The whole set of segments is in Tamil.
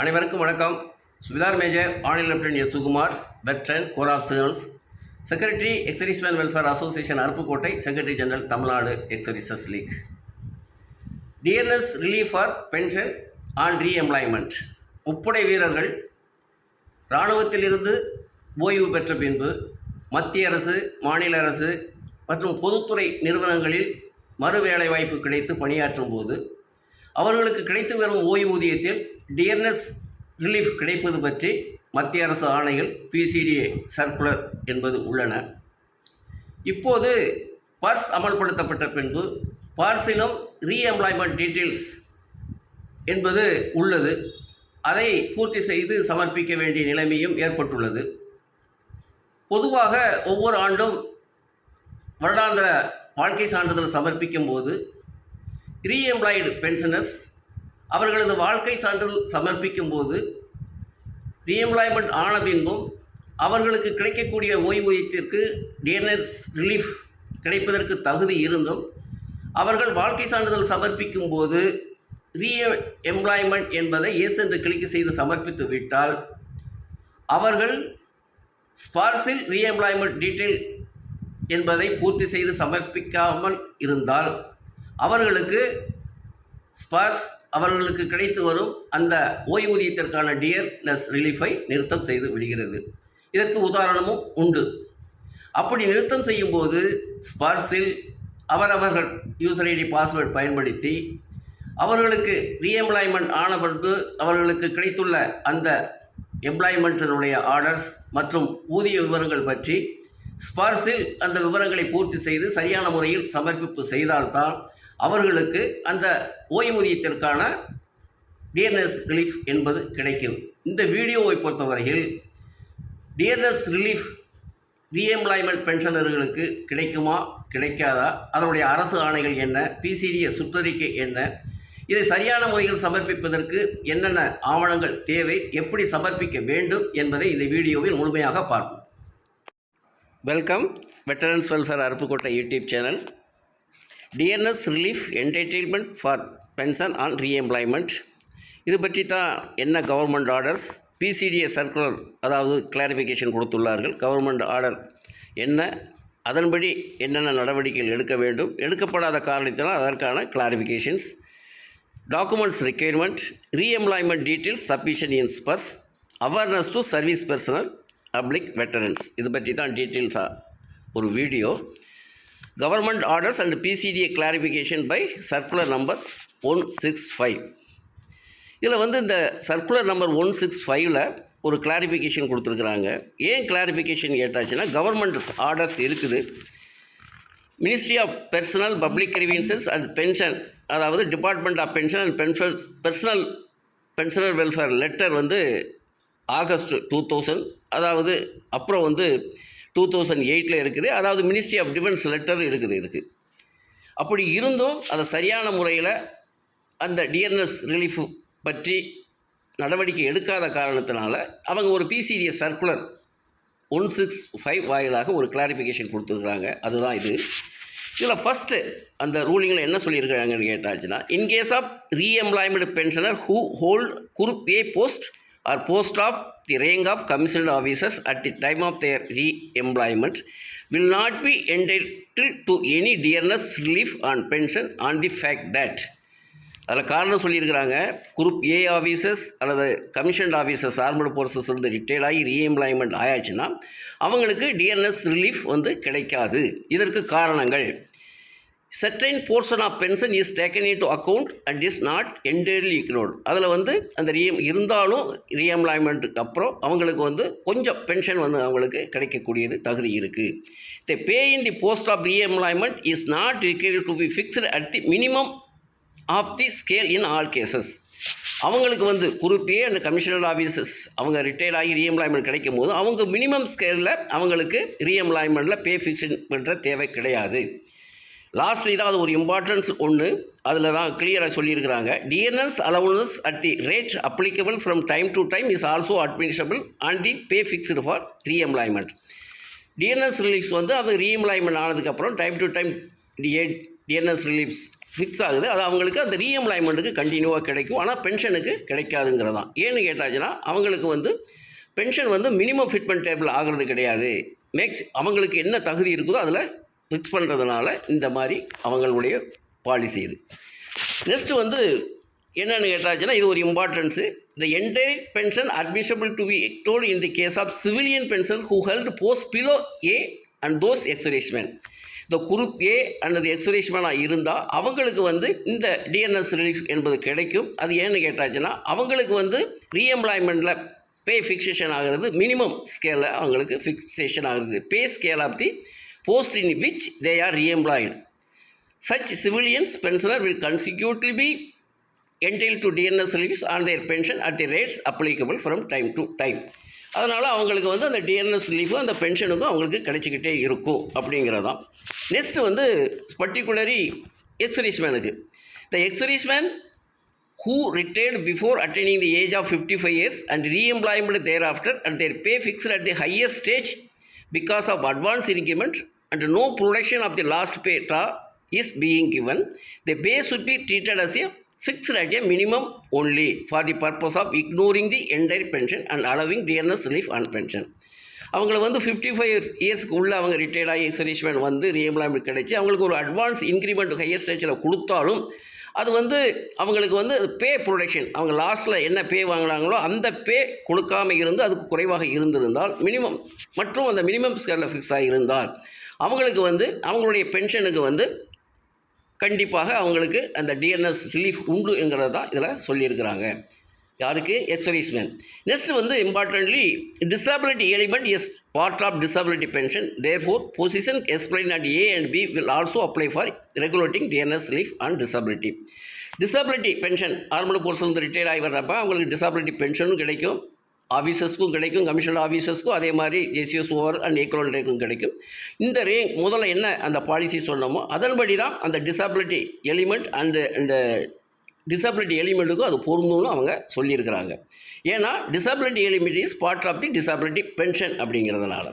அனைவருக்கும் வணக்கம். சுவிதார் மேஜர் ஆனில் lieutenant S Sukumar veteran corps of signals. Secretary ex-servicemen welfare association Aruppukottai secretary general Tamil Nadu ex-servicemen league. Dearness relief for pension on reemployment. முப்படை வீரர்கள் இராணுவத்திலிருந்து ஓய்வு பெற்ற பின்பு மத்திய அரசு மாநில அரசு மற்றும் பொதுத்துறை நிறுவனங்களில் மறு வேலைவாய்ப்பு கிடைத்து பணியாற்றும் போது அவர்களுக்கு கிடைத்து வரும் ஓய்வூதியத்தில் டியர்னஸ் ரிலீஃப் கிடைப்பது பற்றி மத்திய அரசு ஆணைகள் பிசிடிஏ சர்க்குலர் என்பது உள்ளன. இப்போது பர்ஸ் அமல்படுத்தப்பட்ட பின்பு பார்சிலும் ரீஎம்ப்ளாய்மெண்ட் டீட்டெயில்ஸ் என்பது உள்ளது. அதை பூர்த்தி செய்து சமர்ப்பிக்க வேண்டிய நிலைமையும் ஏற்பட்டுள்ளது. பொதுவாக ஒவ்வொரு ஆண்டும் வருடாந்திர வாழ்க்கை சான்றிதழ் சமர்ப்பிக்கும் போது ரீஎம்ப்ளாய்டு பென்ஷனர்ஸ் அவர்களது வாழ்க்கை சான்றிதழ் சமர்ப்பிக்கும் போது ரீஎம்ப்ளாய்மெண்ட் ஆன பின்பும் அவர்களுக்கு கிடைக்கக்கூடிய ஓய்வூதியத்திற்கு டிஎன்எஸ் ரிலீஃப் கிடைப்பதற்கு தகுதி இருந்தும் அவர்கள் வாழ்க்கை சான்றிதழ் சமர்ப்பிக்கும் போது ரீ எம்ப்ளாய்மெண்ட் என்பதை எஸ் என்று கிளிக் செய்து சமர்ப்பித்து விட்டால் அவர்கள் ஸ்பார்ஸில் ரீஎம்ப்ளாய்மெண்ட் டீட்டெயில் என்பதை பூர்த்தி செய்து சமர்ப்பிக்காமல் இருந்தால் அவர்களுக்கு ஸ்பார்ஸ் அவர்களுக்கு கிடைத்து வரும் அந்த ஓய்வூதியத்திற்கான டியர்னஸ் ரிலீஃபை நிறுத்தம் செய்து விடுகிறது. இதற்கு உதாரணமும் உண்டு. அப்படி நிறுத்தம் செய்யும்போது ஸ்பார்ஸில் அவரவர்கள் யூசர் ஐடி பாஸ்வேர்டு பயன்படுத்தி அவர்களுக்கு ரீஎம்ப்ளாய்மெண்ட் ஆன பின்பு அவர்களுக்கு கிடைத்துள்ள அந்த எம்ப்ளாய்மெண்ட்டினுடைய ஆர்டர்ஸ் மற்றும் ஊதிய விவரங்கள் பற்றி ஸ்பார்ஸில் அந்த விவரங்களை பூர்த்தி செய்து சரியான முறையில் சமர்ப்பிப்பு செய்தால்தான் அவர்களுக்கு அந்த ஓய்வூதியத்திற்கான டிஎன்எஸ் ரிலீஃப் என்பது கிடைக்கும். இந்த வீடியோவை பொறுத்தவரையில் டிஎன்எஸ் ரிலீஃப் ரீஎம்ப்ளாய்மெண்ட் பென்ஷனர்களுக்கு கிடைக்குமா கிடைக்காதா அதனுடைய அரசு ஆணைகள் என்ன பிசிடிஎஸ் சுற்றறிக்கை என்ன இதை சரியான முறையில் சமர்ப்பிப்பதற்கு என்னென்ன ஆவணங்கள் தேவை எப்படி சமர்ப்பிக்க வேண்டும் என்பதை இந்த வீடியோவில் முழுமையாக பார்ப்போம். Welcome veterans welfare Aruppukottai YouTube channel. Dearness relief entertainment for pension on reemployment இது பற்றி தான் என்ன கவர்மெண்ட் ஆர்டர்ஸ் பிசிடிஏ சர்க்குலர் அதாவது கிளாரிஃபிகேஷன் கொடுத்துள்ளார்கள். கவர்மெண்ட் ஆர்டர் என்ன? அதன்படி என்னென்ன நடவடிக்கைகள் எடுக்க வேண்டும்? எடுக்கப்படாத காரணத்தினால் அதற்கான clarifications documents requirement reemployment details submission in SPARSH awareness to service personnel public veterans இது பற்றி தான் டீட்டெயில்ஸாக ஒரு video government orders and PCDA clarification by circular number one six five இதில் வந்து இந்த சர்க்குலர் நம்பர் ஒன் சிக்ஸ் ஃபைவ்ல ஒரு கிளாரிஃபிகேஷன் கொடுத்துருக்குறாங்க. ஏன் கிளாரிஃபிகேஷன் கேட்டாச்சுன்னா கவர்மெண்ட் ஆர்டர்ஸ் இருக்குது. Ministry of personnel public grievances and pension அதாவது department of pension and pension personnel pensioner welfare letter வந்து ஆகஸ்ட் டூ தௌசண்ட் அதாவது அப்புறம் வந்து டூ தௌசண்ட் எயிட்டில் இருக்குது. அதாவது மினிஸ்ட்ரி ஆஃப் டிஃபென்ஸ் லெட்டர் இருக்குது இதுக்கு. அப்படி இருந்தும் அதை சரியான முறையில் அந்த டிஎன்எஸ் ரிலீஃப் பற்றி நடவடிக்கை எடுக்காத காரணத்தினால அவங்க ஒரு PCDA circular one six five வாயிலாக ஒரு கிளாரிஃபிகேஷன் கொடுத்துருக்குறாங்க. அதுதான் இது. இதில் ஃபஸ்ட்டு அந்த ரூலிங்கில் என்ன சொல்லியிருக்கிறாங்கன்னு கேட்டாச்சுன்னா in case of reemployment pensioner who hold group A post or post of the rank of commissioned officers at the time of their reemployment will not be entitle to any dearness relief on pension on the fact that அதில் காரணம் சொல்லியிருக்கிறாங்க. குரூப் ஏ ஆஃபீஸர்ஸ் அல்லது கமிஷன்ட் ஆஃபீஸர்ஸ் ஆர்மடு ஃபோர்ஸஸ் வந்து ரிட்டையர்ட் ஆகி ரீஎம்ப்ளாய்மெண்ட் ஆயாச்சுன்னா அவங்களுக்கு டிஎன்எஸ் ரிலீஃப் வந்து கிடைக்காது. இதற்கு காரணங்கள். Certain portion of pension is taken into account and is not entirely ignored அதில் வந்து அந்த ரீஎம் இருந்தாலும் ரீஎம்ப்ளாய்மெண்ட்டுக்கு அப்புறம் அவங்களுக்கு வந்து கொஞ்சம் பென்ஷன் வந்து அவங்களுக்கு கிடைக்கக்கூடியது தகுதி இருக்குது the pay in the post of reemployment is not required to be fixed at the minimum of the scale in all cases அவங்களுக்கு வந்து குறிப்பே அந்த அண்ட் கமிஷனர் ஆஃபீஸஸ் அவங்க ரிட்டையர்ட் ஆகி ரீஎம்ப்ளாய்மெண்ட் கிடைக்கும் போது அவங்க மினிமம் ஸ்கேலில் அவங்களுக்கு ரீஎம்ப்ளாய்மெண்ட்டில் பே ஃபிக்ஷன் பண்ணுற தேவை கிடையாது. லாஸ்ட்லி தான் அது ஒரு இம்பார்ட்டன்ஸ் ஒன்று அதில் தான் கிளியராக சொல்லியிருக்கிறாங்க. Dearness allowance at the rate applicable from time to time is also admissible and the pay fixed for reemployment dearness reliefs வந்து அது ரீஎம்ப்ளாய்மெண்ட் ஆனதுக்கப்புறம் time to time DA dearness reliefs fix ஆகுது. அது அவங்களுக்கு அந்த ரீஎம்ப்ளாய்மெண்ட்டுக்கு கண்டினியூவாக கிடைக்கும். ஆனால் பென்ஷனுக்கு கிடைக்காதுங்கிறது தான் ஏன்னு கேட்டாச்சுன்னா அவங்களுக்கு வந்து பென்ஷன் வந்து மினிமம் ஃபிட்மெண்ட் டேபிள் ஆகிறது கிடையாது. மேக்ஸ் அவங்களுக்கு என்ன தகுதி இருக்குதோ அதில் ஃபிக்ஸ் பண்ணுறதுனால இந்த மாதிரி அவங்களுடைய பாலிசி இது. நெக்ஸ்ட் வந்து என்னென்னு கேட்டாச்சுன்னா இது ஒரு importance the entire pension admissible to be extolled in the case of civilian pension who held post below A and those ex-servicemen இந்த குரூப் ஏ அல்லது எக்ஸுரேஷ்மேனாக இருந்தால் அவங்களுக்கு வந்து இந்த டிஎன்எஸ் ரிலீஃப் என்பது கிடைக்கும். அது ஏன்னு கேட்டாச்சுன்னா அவங்களுக்கு வந்து ரீஎம்ப்ளாய்மெண்ட்டில் பே ஃபிக்ஸேஷன் ஆகிறது மினிமம் ஸ்கேலில் அவங்களுக்கு ஃபிக்ஸேஷன் ஆகுது pay scale of the post in which they are reemployed such civilians pensioner will will be be to dearness reliefs on their pension at the rates applicable from time to time அதனால் அவங்களுக்கு வந்து அந்த டிஎன்எஸ் லீஃபும் அந்த பென்ஷனுக்கும் அவங்களுக்கு கிடைச்சிக்கிட்டே இருக்கும் அப்படிங்கிறது தான் நெக்ஸ்ட்டு வந்து particularly எக்ஸரிஸ்மேனுக்கு the ex-servicemen who retired before attaining the age of fifty five years and reemployment thereafter and their pay fixed at the highest stage because of advance increment and no protection of the last pay tra is being given, the pay should be treated as a fixed at a minimum only for the purpose of ignoring the entire pension and allowing DNS relief on pension. அவங்கள வந்து ஃபிஃப்டி ஃபைவ் இயர்ஸ் இயர்ஸ்க்கு உள்ள அவங்க ரிட்டையர்ட் ஆகி எக்ஸரிஷ்மெண்ட் வந்து ரீஎம்ப்ளாய்மெண்ட் கிடைச்சி அவங்களுக்கு ஒரு அட்வான்ஸ் இன்க்ரிமெண்ட் ஹையர் ஸ்டேஜில் கொடுத்தாலும் அது வந்து அவங்களுக்கு வந்து பே ப்ரொடக்ஷன் அவங்க லாஸ்ட்டில் என்ன பே வாங்கினாங்களோ அந்த பே கொடுக்காம இருந்து அதுக்கு குறைவாக இருந்திருந்தால் மினிமம் மற்றும் அந்த மினிமம் ஸ்கேலில் ஃபிக்ஸ் ஆகியிருந்தால் அவங்களுக்கு வந்து அவங்களுடைய பென்ஷனுக்கு வந்து கண்டிப்பாக அவங்களுக்கு அந்த டிஎன்எஸ் ரிலீஃப் உண்டுங்கிறது தான் இதில் சொல்லியிருக்கிறாங்க. யாருக்கு? எக்ஸரிஸ்மேன் நெக்ஸ்ட் வந்து importantly disability element is part of disability pension therefore position explain at A and B will also apply for regulating dearness relief and disability disability pension armed force வந்து ரிட்டையர் ஆகி வர்றப்ப அவங்களுக்கு டிசபிலிட்டி பென்ஷனும் கிடைக்கும். ஆஃபீஸர்ஸ்க்கும் கிடைக்கும் கமிஷனர் ஆஃபீஸர்ஸ்க்கும் அதே மாதிரி ஜேசிஎஸ் ஓவர் அண்ட் ஈக்குவல் ரேக்கும் கிடைக்கும். இந்த ரேங்க் முதல்ல என்ன அந்த பாலிசி சொன்னோமோ அதன்படி தான் அந்த டிசபிலிட்டி எலிமெண்ட் அண்டு அந்த டிசபிலிட்டி எலிமெண்ட்டுக்கும் அது பொருந்தும்னு அவங்க சொல்லியிருக்கிறாங்க. ஏன்னா disability element is part of the disability pension அப்படிங்கிறதுனால.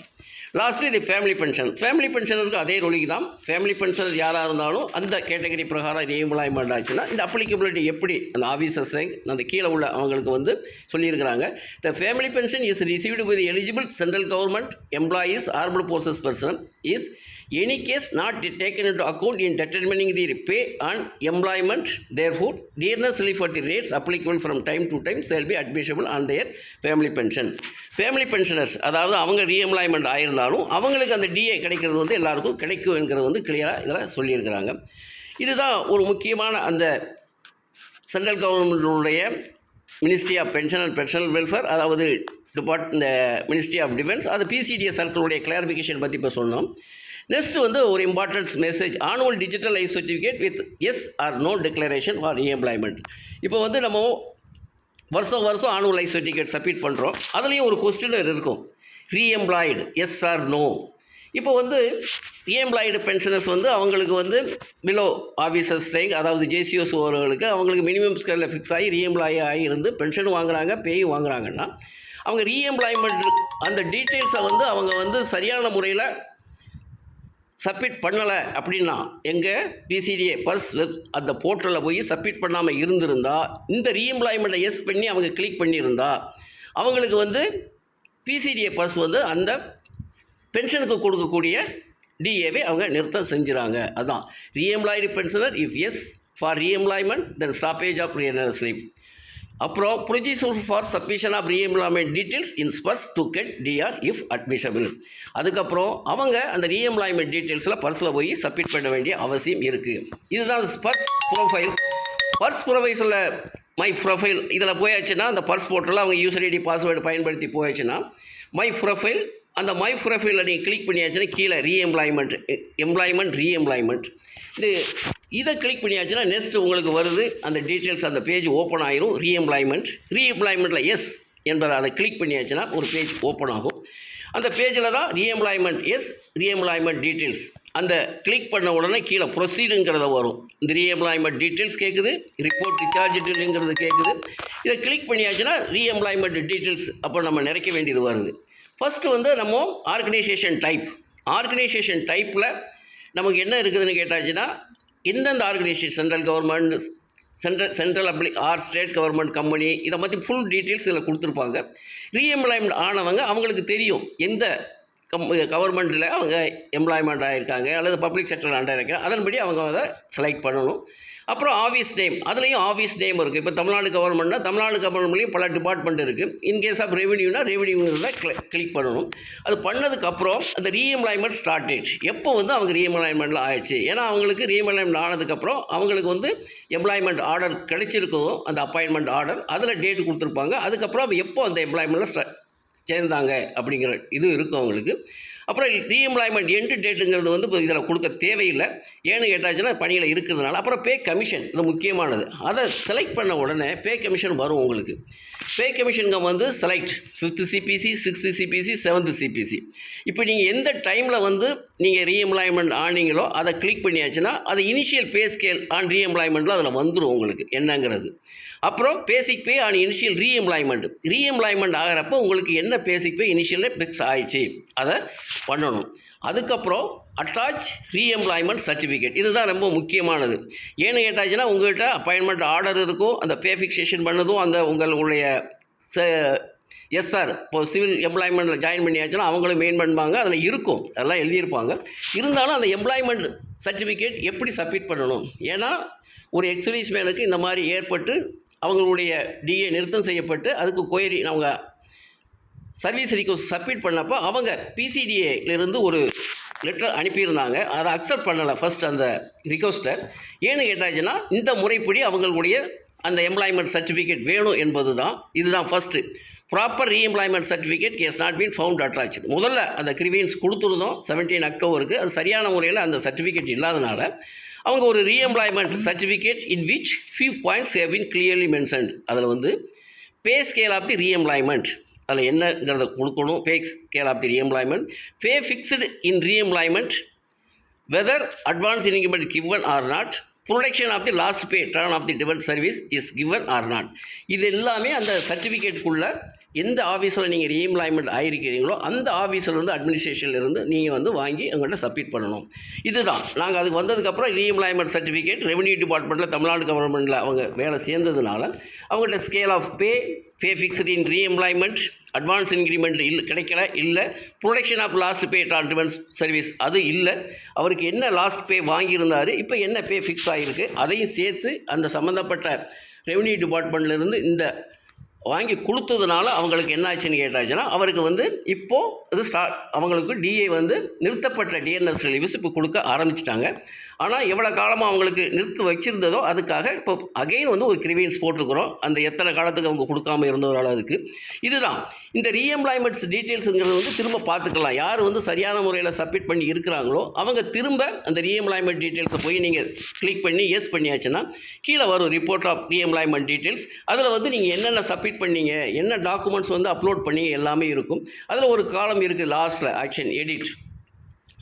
Lastly the family pension family பென்ஷனருக்கு அதே ரொலிக்கு தான். ஃபேமிலி பென்ஷனர் யாராக இருந்தாலும் அந்த கேட்டகரி பிரகாரம் ரீஎம்ப்ளாய்மெண்ட் ஆச்சுன்னா இந்த அப்ளிகபிலிட்டி எப்படி அந்த ஆஃபீஸர்ஸை அந்த கீழே உள்ள அவங்களுக்கு வந்து சொல்லியிருக்கிறாங்க. The family pension is received with eligible central government employees armed forces person is any case not taken into account in determining the pay and employment therefore dearness relief at the rates applicable from time to time shall be admissible on their family pension. Family pensioners அதாவது அவங்க ரீஎம்ப்ளாய்மெண்ட் ஆயிருந்தாலும் அவங்களுக்கு அந்த டிஏ கிடைக்கிறது வந்து எல்லாருக்கும் கிடைக்கும் என்கிறது வந்து கிளியராக இதில் சொல்லியிருக்கிறாங்க. இதுதான் ஒரு முக்கியமான அந்த central கவர்மெண்ட்டுடைய ministry of pension and pensioners welfare அதாவது டிபார்ட் இந்த மினிஸ்ட்ரி ஆஃப் டிஃபென்ஸ் அது பிசிடிஎஸ் சர்க்கிளுடைய கிளாரிஃபிகேஷன் பற்றி இப்போ சொன்னோம். நெக்ஸ்ட் வந்து ஒரு importance message annual digital life certificate with yes or no declaration for reemployment இப்போ வந்து நம்ம வருஷம் வருஷம் ஆனுவல் லைஃப் சர்டிஃபிகேட் சப்மிட் பண்ணுறோம் அதுலேயும் ஒரு கொஸ்டின் இருக்கும். ரீஎம்ப்ளாய்டு எஸ் ஆர் நோ இப்போ வந்து ரீஎம்ப்ளாய்டு பென்ஷனர்ஸ் வந்து அவங்களுக்கு வந்து பிலோ ஆஃபீஸர்ஸ் ரேங்க் அதாவது ஜேசிஓஸ் ஓவர்களுக்கு அவங்களுக்கு மினிமம் ஸ்கேலில் ஃபிக்ஸ் ஆகி ரீஎம்ப்ளாயி ஆகி இருந்து பென்ஷன் வாங்குறாங்க பேயும் வாங்குறாங்கன்னா அவங்க ரீஎம்ப்ளாய்மெண்ட் அந்த டீட்டெயில்ஸை வந்து அவங்க வந்து சரியான முறையில் சப்மிட் பண்ணலை அப்படின்னா எங்கள் பிசிடிஏ பர்ஸ் வெப் அந்த போர்ட்டலில் போய் சப்மிட் பண்ணாமல் இருந்திருந்தா இந்த ரீஎம்ப்ளாய்மெண்ட்டை எஸ் பண்ணி அவங்க கிளிக் பண்ணியிருந்தா அவங்களுக்கு வந்து பிசிடிஏ பர்ஸ் வந்து அந்த பென்ஷனுக்கு கொடுக்கக்கூடிய டிஏவை அவங்க நிறுத்தம் செஞ்சுறாங்க. அதான். Reemployed pensioner if yes for reemployment then stoppage of real sleep அப்புறம் procedure for submission of reemployment details in SPARSH to get DR if admissible. அதுக்கப்புறம் அவங்க அந்த ரீஎம்ப்ளாய்மெண்ட் டீட்டெயில்ஸில் பர்ஸில் போய் சப்மிட் பண்ண வேண்டிய அவசியம் இருக்குது இதுதான் ஸ்பர்ஸ் ப்ரொஃபைல். பர்ஸ் ப்ரொஃபைஸில் மை ப்ரொஃபைல் இதில் போயாச்சுன்னா அந்த பர்ஸ் போர்ட்டலில் அவங்க யூசர் ஐடி பாஸ்வேர்டு பயன்படுத்தி போயாச்சுன்னா மை ப்ரொஃபைல் அந்த மை ப்ரொஃபைலில் நீங்கள் கிளிக் பண்ணியாச்சுன்னா கீழே ரீஎம்ப்ளாய்மெண்ட் எம்ப்ளாய்மெண்ட் ரீஎம்ப்ளாய்மெண்ட் இது இதை கிளிக் பண்ணியாச்சுன்னா நெக்ஸ்ட் உங்களுக்கு வருது அந்த டீட்டெயில்ஸ் அந்த பேஜ் ஓப்பன் ஆயிரும் ரீஎம்ப்ளாய்மெண்ட் ரீஎம்ப்ளாய்மெண்ட்டில் எஸ் என்பதை அதை கிளிக் பண்ணியாச்சுன்னா ஒரு பேஜ் ஓப்பன் ஆகும். அந்த பேஜில் தான் ரீஎம்ப்ளாய்மெண்ட் எஸ் ரீஎம்ப்ளாய்மெண்ட் டீட்டெயில்ஸ் அந்த கிளிக் பண்ண உடனே கீழே ப்ரொசீடுங்கிறத வரும். இந்த ரீஎம்ப்ளாய்மெண்ட் டீட்டெயில்ஸ் கேட்குது ரிப்போர்ட் டிச்சார்ஜுங்கிறது கேட்குது இதை கிளிக் பண்ணியாச்சுன்னா ரீஎம்ப்ளாய்மெண்ட் டீட்டெயில்ஸ் அப்போ நம்ம நிறைக்க வேண்டியது வருது. ஃபஸ்ட்டு வந்து நம்ம ஆர்கனைசேஷன் டைப் ஆர்கனைசேஷன் டைப்பில் நமக்கு என்ன இருக்குதுன்னு கேட்டாச்சுன்னா எந்தெந்த organisation central government central central apply or state government company இதை பற்றி ஃபுல் டீட்டெயில்ஸ் இதில் கொடுத்துருப்பாங்க. ரீஎம்ப்ளாய்மெண்ட் ஆனவங்க அவங்களுக்கு தெரியும் எந்த கம் கவர்மெண்ட்டில் அவங்க எம்ப்ளாய்மெண்ட் ஆகியிருக்காங்க அல்லது பப்ளிக் செக்டர் அண்டர் இருக்காங்க. அதன்படி அவங்க அதை செலக்ட் பண்ணணும். அப்புறம் ஆஃபீஸ் நேம் அதுலேயும் ஆஃபீஸ் நேம் இருக்குது இப்போ தமிழ்நாடு கவர்மெண்ட்னா தமிழ்நாடு கவர்மெண்ட்லேயும் பல டிபார்ட்மெண்ட் இருக்குது இன்கேஸ் ஆஃப் ரெவென்யூனா ரெவென்யூங்கிறத கிளிக் பண்ணணும். அது பண்ணதுக்கப்புறம் அந்த ரீஎம்ப்ளாய்மெண்ட் ஸ்டார்ட் டேட் எப்போ வந்து அவங்க ரீஎம்ப்ளாய்மெண்ட்டில் ஆயிடுச்சு? ஏன்னா அவங்களுக்கு ரீஎம்ப்ளாய்மெண்ட் ஆனதுக்கப்புறம் அவங்களுக்கு வந்து எம்ப்ளாய்மெண்ட் ஆர்டர் கிடைச்சிருக்கோ அந்த அப்பாயின்மெண்ட் ஆர்டர் அதில் டேட் கொடுத்துருப்பாங்க. அதுக்கப்புறம் எப்போ அந்த எம்ப்ளாய்மெண்ட்டில் ஸ்ட சேர்ந்தாங்க அப்படிங்கிற இது இருக்கும் அவங்களுக்கு. அப்புறம் ரீஎம்ப்ளாய்மெண்ட் எண்டு டேட்டுங்கிறது வந்து இப்போ இதில் கொடுக்க தேவையில்லை. ஏன்னு கேட்டாச்சுன்னா பணியில் இருக்கிறதுனால. அப்புறம் பே கமிஷன் இது முக்கியமானது. அதை செலக்ட் பண்ண உடனே பே கமிஷன் வரும் உங்களுக்கு. பே கமிஷனுங்க வந்து select fifth CPC sixth CPC seventh CPC இப்போ நீங்கள் எந்த டைமில் வந்து நீங்கள் ரீஎம்ப்ளாய்மெண்ட் ஆனீங்களோ அதை கிளிக் பண்ணியாச்சுன்னா அது இனிஷியல் பே ஸ்கேல் ஆன் ரீஎம்ப்ளாய்மெண்ட்டில் அதில் வந்துடும் உங்களுக்கு. என்னங்கிறது. அப்புறம் basic pay on initial reemployment reemployment ஆகிறப்போ உங்களுக்கு என்ன பேசிக் பே இனிஷியலில் ஃபிக்ஸ் ஆயிடுச்சு. அதை பண்ணணும். அதுக்கப்புறம் அட்டாச் ரீஎம்ப்ளாய்மெண்ட் சர்டிஃபிகேட் இதுதான் ரொம்ப முக்கியமானது. ஏன்னு கேட்டாச்சுன்னா உங்கள்கிட்ட அப்பாயின்மெண்ட் ஆர்டர் இருக்கும். அந்த பே ஃபிக்ஸேஷன் பண்ணதும். அந்த உங்களுடைய எஸ் சார் இப்போ சிவில் எம்ப்ளாய்மெண்ட்டில் ஜாயின் பண்ணியாச்சுன்னா அவங்களும் மெயின் பண்ணுவாங்க. அதில் இருக்கும். அதெல்லாம் எழுதியிருப்பாங்க. இருந்தாலும் அந்த எம்ப்ளாய்மெண்ட் சர்டிஃபிகேட் எப்படி சப்மிட் பண்ணணும்? ஏன்னா ஒரு எக்ஸர்வீஸ் மேனுக்கு இந்த மாதிரி ஏற்பட்டு அவங்களுடைய டிஏ நிறுத்தம் செய்யப்பட்டு அதுக்கு கொயரி அவங்க சர்வீஸ் ரிக்வஸ்ட் சப்மிட் பண்ணப்போ அவங்க பிசிடிஏலேருந்து ஒரு லெட்டர் அனுப்பியிருந்தாங்க. அதை அக்செப்ட் பண்ணலை ஃபர்ஸ்ட் அந்த ரிக்வஸ்ட்டை ஏன்னு கேட்டாச்சுன்னா இந்த முறைப்படி அவங்களுடைய அந்த எம்ப்ளாய்மெண்ட் சர்டிஃபிகேட் வேணும் என்பது தான் இதுதான் first proper reemployment certificate case not been found attach முதல்ல அந்த கிரிவியன்ஸ் கொடுத்துருந்தோம். செவன்டீன் அக்டோபருக்கு அது சரியான முறையில் அந்த சர்டிஃபிகேட் இல்லாதனால. அவங்க ஒரு reemployment certificate in which few points have been clearly mentioned அதில் வந்து pay scale of the reemployment அதில் என்னங்கிறத கொடுக்கணும். Pay scale of the reemployment pay fixed in reemployment whether advance increment given or not protection of the last pay turn of the given service is given or not இது எல்லாமே அந்த சர்டிஃபிகேட்டுக்குள்ளே எந்த ஆஃபீஸில் நீங்கள் ரீஎம்ப்ளாய்மெண்ட் ஆகிருக்கிறீங்களோ அந்த ஆஃபீஸில் அட்மினிஸ்ட்ரேஷன்ல இருந்து நீங்கள் வந்து வாங்கி அவங்கள்ட்ட சப்மிட் பண்ணணும். இதுதான். நாங்கள் அதுக்கு வந்ததுக்கப்புறம் ரீஎம்ப்ளாய்மெண்ட் சர்டிஃபிகேட் ரெவன்யூ டிபார்ட்மெண்ட்டில் தமிழ்நாடு கவர்மெண்ட்டில் அவங்க வேலை சேர்ந்ததுனால அவங்கள்ட்ட scale of pay pay fixed in reemployment advance increment இல்லை கிடைக்கல இல்லை. ப்ரொடக்ஷன் ஆஃப் லாஸ்ட் பே ட்ரான்ஸ்மெண்ட் சர்வீஸ் அது இல்லை. அவருக்கு என்ன லாஸ்ட் பே வாங்கியிருந்தார் இப்போ என்ன பே ஃபிக்ஸ் ஆகிருக்கு அதையும் சேர்த்து அந்த சம்மந்தப்பட்ட ரெவன்யூ டிபார்ட்மெண்ட்லேருந்து இந்த வாங்கி கொடுத்ததுனால அவங்களுக்கு என்ன ஆச்சுன்னு கேட்டாச்சுன்னா அவருக்கு வந்து இப்போது இது ஸ்டார்ட் அவங்களுக்கு டிஏ வந்து நிறுத்தப்பட்ட டிஎன்எஸ் ரிலீவ்ஸ் இப்போ கொடுக்க ஆரம்பிச்சிட்டாங்க. ஆனால் எவ்வளோ காலமாக அவங்களுக்கு நிறுத்து வச்சுருந்ததோ அதுக்காக இப்போ அகெயின் வந்து ஒரு கிரிவியன்ஸ் போட்டிருக்கிறோம். அந்த எத்தனை காலத்துக்கு அவங்க கொடுக்காம இருந்தவரால் அதுக்கு. இதுதான். இந்த ரீஎம்ப்ளாய்மெண்ட்ஸ் டீட்டெயில்ஸுங்கிறது வந்து திரும்ப பார்த்துக்கலாம். யார் வந்து சரியான முறையில் சப்மிட் பண்ணி இருக்கிறாங்களோ அவங்க திரும்ப அந்த ரீஎம்ப்ளாய்மெண்ட் டீட்டெயில்ஸை போய் நீங்கள் கிளிக் பண்ணி எஸ் பண்ணியாச்சுன்னா கீழே வரும் ரிப்போர்ட் ஆஃப் ரீஎம்ப்ளாய்மெண்ட் டீட்டெயில்ஸ் அதில் வந்து நீங்கள் என்னென்ன சப்மிட் பண்ணீங்க என்ன டாக்குமெண்ட்ஸ் வந்து அப்லோட் பண்ணி எல்லாமே இருக்கும். அதில் ஒரு காலம் இருக்குது லாஸ்ட்டில் ஆக்ஷன் எடிட்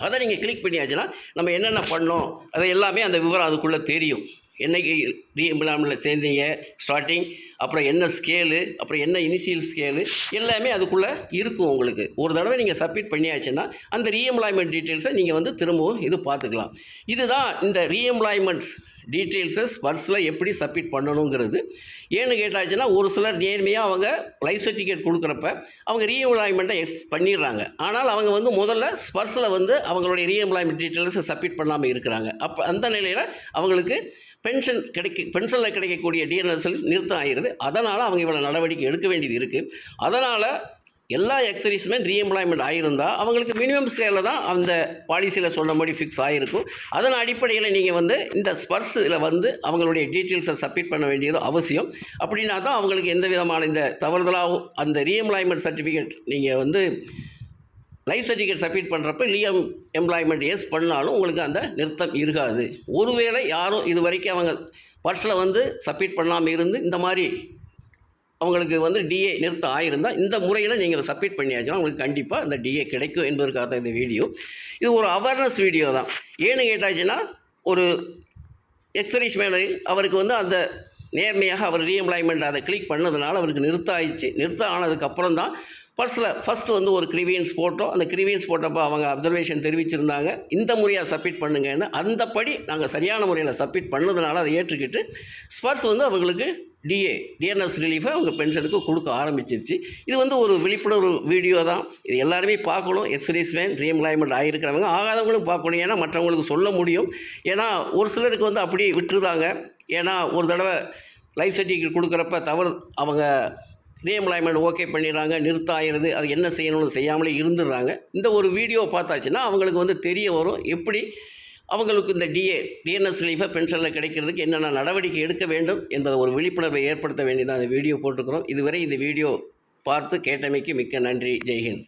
அதை நீங்கள் கிளிக் பண்ணியாச்சுன்னா நம்ம என்னென்ன பண்ணோம் அதை எல்லாமே அந்த விவரம் அதுக்குள்ளே தெரியும். என்னைக்கு ரீஎம்ப்ளாய்மெண்ட்டில் சேர்ந்தீங்க ஸ்டார்டிங் அப்புறம் என்ன ஸ்கேலு அப்புறம் என்ன இனிஷியல் ஸ்கேலு எல்லாமே அதுக்குள்ளே இருக்கும் உங்களுக்கு. ஒரு தடவை நீங்கள் சப்மிட் பண்ணியாச்சுன்னா அந்த ரீஎம்ப்ளாய்மெண்ட் டீட்டெயில்ஸை நீங்கள் வந்து திரும்பவும் இது பார்த்துக்கலாம். இதுதான் இந்த ரீஎம்ப்ளாய்மெண்ட்ஸ் டீட்டெயில்ஸை ஸ்பர்ஸில் எப்படி சப்மிட் பண்ணணுங்கிறது. ஏன்னு கேட்டாச்சுன்னா ஒரு சிலர் நேர்மையாக அவங்க லைஃப் சர்டிஃபிகேட் கொடுக்குறப்ப அவங்க ரீஎம்ப்ளாய்மெண்ட்டை எக்ஸ் பண்ணிடுறாங்க. ஆனால் அவங்க வந்து முதல்ல ஸ்பர்ஸில் வந்து அவங்களுடைய ரீஎம்ப்ளாய்மெண்ட் டீட்டெயில்ஸை சப்மிட் பண்ணாமல் இருக்கிறாங்க. அப்போ அந்த நிலையில் அவங்களுக்கு பென்ஷன் கிடைக்க பென்ஷனில் கிடைக்கக்கூடிய டிஎன்எஸ்எல் நிறுத்தம் ஆகிருது அதனால் அவங்க இவ்வளோ நடவடிக்கை எடுக்க வேண்டியது இருக்குது அதனால் எல்லா எக்ஸரிஸுமே ரீஎம்ப்ளாய்மெண்ட் ஆகியிருந்தால் அவங்களுக்கு மினிமம் ஸ்கேலில் தான் அந்த பாலிசியில் சொன்னபடி ஃபிக்ஸ் ஆகிருக்கும் அதன் அடிப்படையில் நீங்கள் வந்து இந்த ஸ்பர்ஸில் வந்து அவங்களுடைய டீட்டெயில்ஸை சப்மிட் பண்ண வேண்டியது அவசியம். அப்படின்னா தான் அவங்களுக்கு எந்த விதமான இந்த தவறுதலாகவும் அந்த ரீஎம்ப்ளாய்மெண்ட் சர்டிஃபிகேட் நீங்கள் வந்து லைஃப் சர்டிஃபிகேட் சப்மிட் பண்ணுறப்ப லீஎம் எம்ப்ளாய்மெண்ட் எஸ் பண்ணாலும் உங்களுக்கு அந்த நிறுத்தம் இருக்காது. ஒருவேளை யாரும் இது வரைக்கும் அவங்க பர்ஸில் வந்து சப்மிட் பண்ணாமல் இருந்து இந்த மாதிரி அவங்களுக்கு வந்து டிஏ நிறுத்தம் ஆயிருந்தால் இந்த முறையில் நீங்கள் சப்மிட் பண்ணியாச்சுன்னா உங்களுக்கு கண்டிப்பாக இந்த டிஏ கிடைக்கும் என்பதற்காக தான் இந்த வீடியோ இது ஒரு அவேர்னஸ் வீடியோ தான். ஏன்னு கேட்டாச்சுன்னா ஒரு எக்ஸரைஸ் மேலே அவருக்கு வந்து அந்த நேர்மையாக அவர் ரீஎம்ப்ளாய்மெண்ட் அதை கிளிக் பண்ணதுனால அவருக்கு நிறுத்தம் ஆயிடுச்சு நிறுத்தம் ஆனதுக்கப்புறம் தான் ஃபர்ஸ்ட்டில் ஃபஸ்ட்டு வந்து ஒரு கிரிவியன்ஸ் போட்டோம் அந்த கிரிவியன்ஸ் போட்டப்போ அவங்க அப்சர்வேஷன் தெரிவிச்சிருந்தாங்க. இந்த முறையாக சப்மிட் பண்ணுங்கன்னு அந்தப்படி நாங்கள் சரியான முறையில் சப்மிட் பண்ணதுனால அதை ஏற்றுக்கிட்டு ஸ்பர்ஸ் வந்து அவங்களுக்கு டிஏ டிஎன்எஸ் ரிலீஃபை அவங்க பென்ஷனுக்கு கொடுக்க ஆரம்பிச்சிருச்சு. இது வந்து ஒரு விழிப்புணர்வு வீடியோ தான். இது எல்லாருமே பார்க்கணும். எக்ஸ்ரீஸ் மேன் ரீஎம்ப்ளாய்மெண்ட் ஆகிருக்கிறவங்க ஆகாதவங்களும் பார்க்கணும். ஏன்னா மற்றவங்களுக்கு சொல்ல முடியும். ஏன்னா ஒரு சிலருக்கு வந்து அப்படி விட்டுருதாங்க. ஏன்னா ஒரு தடவை லைஃப் சர்டிஃபிகேட் கொடுக்குறப்ப தவறு அவங்க ரீஎம்ப்ளாய்மெண்ட் ஓகே பண்ணிடுறாங்க நிறுத்தம் ஆயிடுது அது என்ன செய்யணும்னு செய்யாமலே இருந்துடுறாங்க. இந்த ஒரு வீடியோ பார்த்தாச்சுன்னா அவங்களுக்கு வந்து தெரிய வரும் எப்படி அவங்களுக்கு இந்த டிஏ டிஎன்எஸ் ரிலீஃபை பென்ஷனில் கிடைக்கிறதுக்கு என்னென்ன நடவடிக்கை எடுக்க வேண்டும் என்பதை ஒரு விழிப்புணர்வை ஏற்படுத்த வேண்டியதான் அந்த வீடியோ போட்டுக்கிறோம் இதுவரை இந்த வீடியோ பார்த்து கேட்டமைக்கு மிக்க நன்றி. ஜெய்ஹிந்த்.